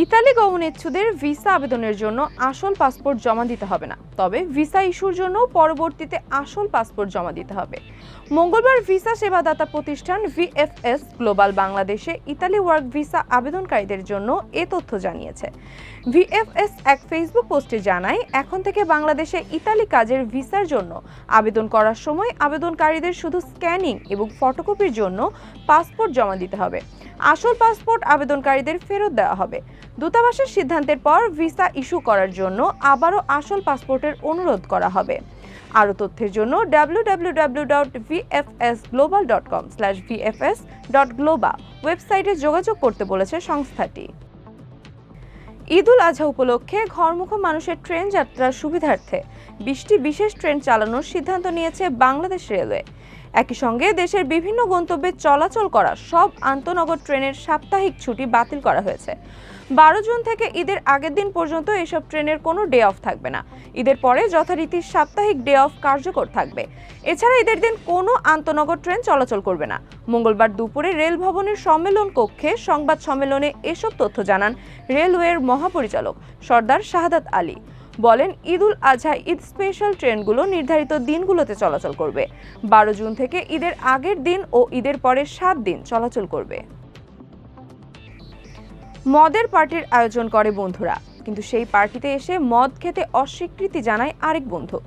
Italy গমনেচ্ছুদের visa আবেদনের জন্য আসল পাসপোর্ট জমা দিতে হবে না। তবে ভিসা ইস্যুর জন্য পরবর্তীতে আসল পাসপোর্ট জমা দিতে হবে। মঙ্গলবার ভিসা সেবাদাতা প্রতিষ্ঠান ভিএফএস গ্লোবাল বাংলাদেশে ইতালি ওয়ার্ক ভিসা আবেদনকারীদের জন্য এ তথ্য জানিয়েছে। ভিএফএস এক ফেসবুক পোস্টে জানায়, এখন থেকে বাংলাদেশে ইতালি কাজের ভিসার জন্য আবেদন করার সময় আবেদনকারীদের শুধু স্ক্যানিং এবং ফটোকপির জন্য পাসপোর্ট জমা দিতে হবে। আসল পাসপোর্ট আবেদনকারীদের ফেরত দেওয়া হবে। দূতাবাসের সিদ্ধান্তের পর ভিসা ইস্যু করার জন্য আবারও আসল পাসপোর্টের অনুরোধ করা হবে। আরও তথ্যের জন্য W W W dot VFS Global dot com slash dot global ওয়েবসাইটে যোগাযোগ করতে বলেছে সংস্থাটি। ঈদুল আজহা উপলক্ষে ঘরমুখ মানুষের ট্রেন যাত্রার সুবিধার্থে বিশটি বিশেষ ট্রেন চালানোর সিদ্ধান্ত নিয়েছে বাংলাদেশ রেলওয়ে। একই সঙ্গে দেশের বিভিন্ন গন্তব্যে চলাচল করা সব আন্তনগর ট্রেনের সাপ্তাহিক ছুটি বাতিল করা হয়েছে। বারো জুন থেকে ঈদের আগের দিন পর্যন্ত এসব ট্রেনের কোনো ডে অফ থাকবে না। ঈদের পরে যথারীতি সাপ্তাহিক ডে অফ কার্যকর থাকবে। এছাড়া ঈদের দিন কোনো আন্তনগর ট্রেন চলাচল করবে না। মঙ্গলবার দুপুরে রেল ভবনের সম্মেলন কক্ষে সংবাদ সম্মেলনে এসব তথ্য জানান রেলওয়ের মহাপরিচালক সর্দার শাহাদাত আলী। বলেন, ঈদুল আজহা ঈদ স্পেশাল ট্রেনগুলো নির্ধারিত দিনগুলোতে চলাচল করবে। বারো জুন থেকে ঈদের আগের দিন ও ঈদের পরের সাত দিন চলাচল করবে। মদের পার্টির আয়োজন করে বন্ধুরা, কিন্তু সেই পার্টিতে এসে মদ খেতে অস্বীকৃতি জানায় আরেক বন্ধু।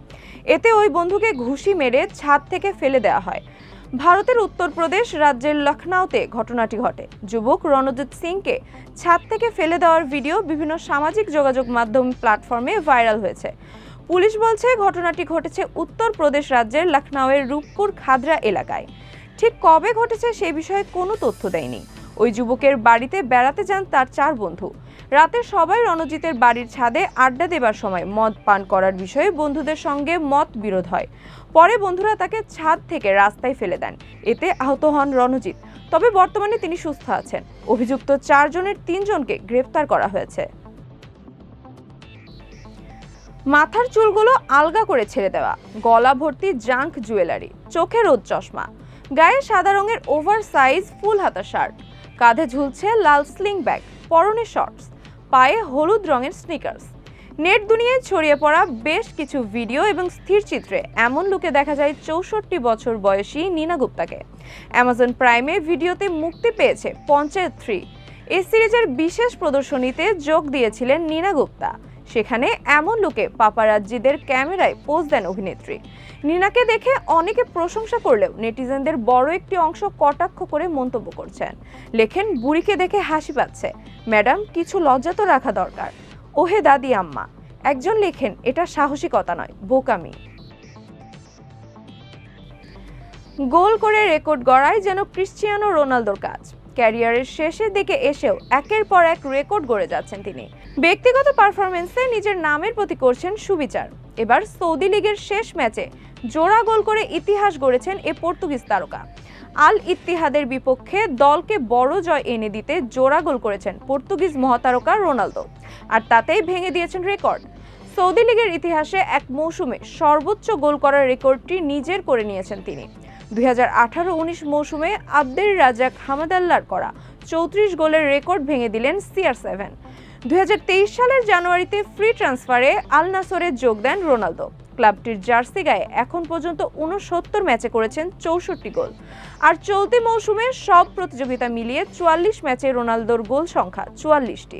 এতে ওই বন্ধুকে ঘুষি মেরে ছাদ থেকে ফেলে দেওয়া হয়। ভারতের উত্তরপ্রদেশ রাজ্যের লখনউতে ঘটনাটি ঘটে। যুবক রণজিৎ সিংকে ছাদ থেকে ফেলে দেওয়ার ভিডিও বিভিন্ন সামাজিক যোগাযোগ মাধ্যম প্ল্যাটফর্মে ভাইরাল হয়েছে। পুলিশ বলছে, ঘটনাটি ঘটেছে উত্তরপ্রদেশ রাজ্যের লখনউয়ের রূপপুর খাদরা এলাকায়। ঠিক কবে ঘটেছে সেই বিষয়ে কোনো তথ্য দেয়নি। ওই যুবকের বাড়িতে বেড়াতে যান তার চার বন্ধু। রাতে সবাই রণজিতের বাড়ির ছাদে আড্ডা দেবার সময় মদ পান করার বিষয়ে বন্ধুদের সঙ্গে মত বিরোধ হয়। পরে বন্ধুরা তাকে ছাদ থেকে রাস্তায় ফেলে দেন। এতে আহত হন রণজিৎ। তবে বর্তমানে তিনি সুস্থ আছেন। অভিযুক্ত চারজনের তিনজনকে গ্রেফতার করা হয়েছে। মাথার চুলগুলো আলগা করে ছেড়ে দেওয়া, গলা ভর্তি জাঙ্ক জুয়েলারি, চোখে রোদ চশমা, গায়ে সাদা রঙের ওভার সাইজ ফুল হাতা শার্ট, কাঁধে ঝুলছে লাল স্লিং ব্যাগ, পরনে শর্টস। পায়ে হলুদ রঙের স্নিকার্স নেট দুনিয়ায় ছড়িয়ে পড়া বেশ কিছু ভিডিও এবং স্থির চিত্রে এমন লুকে দেখা যায় চৌষট্টি বছর বয়সী নীনা গুপ্তাকে। অ্যামাজন প্রাইমে ভিডিওতে মুক্তি পেয়েছে পঞ্চায়েত থ্রি এই সিরিজের বিশেষ প্রদর্শনীতে যোগ দিয়েছিলেন নীনা গুপ্তা। সেখানে এমন লোকে পাপারাজ্জিদের ক্যামেরায় পোজ দেন অভিনেত্রী। নীনাকে দেখে অনেকে প্রশংসা করলেও নেটিজেনদের বড় একটি অংশ কটাক্ষ করে মন্তব্য করছেন। লেখেন, বুড়িকে দেখে হাসি পাচ্ছে। ম্যাডাম, কিছু লজ্জা তো রাখা দরকার। ওহে দাদি আম্মা। একজন লেখেন, এটা সাহসিকতা নয়, বোকামি। গোল করে রেকর্ড গড়ায় যেন ক্রিশ্চিয়ানো রোনালদোর কাজ। ক্যারিয়ারের শেষের দিকে এসেও একের পর এক রেকর্ড গড়ে যাচ্ছেন তিনি। ব্যক্তিগত পারফরমেন্সে নিজের নামের প্রতি করছেন সুবিচার। এবার সৌদি লীগের শেষ ম্যাচে জোড়া গোল করে ইতিহাস গড়েছেন এ পর্তুগিজ তারকা। আল ইত্তিহাদের বিপক্ষে দলকে বড় জয় এনে দিতে জোড়া গোল করেছেন পর্তুগিজ মহাতারকা রোনালদো। আর তাতেই ভেঙে দিয়েছেন রেকর্ড। সৌদি লীগের ইতিহাসে এক মৌসুমে সর্বোচ্চ গোল করার রেকর্ডটি নিজের করে নিয়েছেন তিনি। দুই হাজার আঠারো উনিশ মৌসুমে আব্দের রাজাক হামাদাল্লার করা চৌত্রিশ গোলের রেকর্ড ভেঙে দিলেন সিআর সেভেন। দুই হাজার তেইশ সালের জানুয়ারিতে ফ্রি ট্রান্সফারে আল নাসরে যোগ দেন রোনালদো। ক্লাবটির জার্সি গায়ে এখন পর্যন্ত উনসত্তর ম্যাচে করেছেন চৌষট্টি গোল। আর চলতি মৌসুমে সব প্রতিযোগিতা মিলিয়ে চুয়াল্লিশ ম্যাচে রোনালদোর গোল সংখ্যা চুয়াল্লিশটি।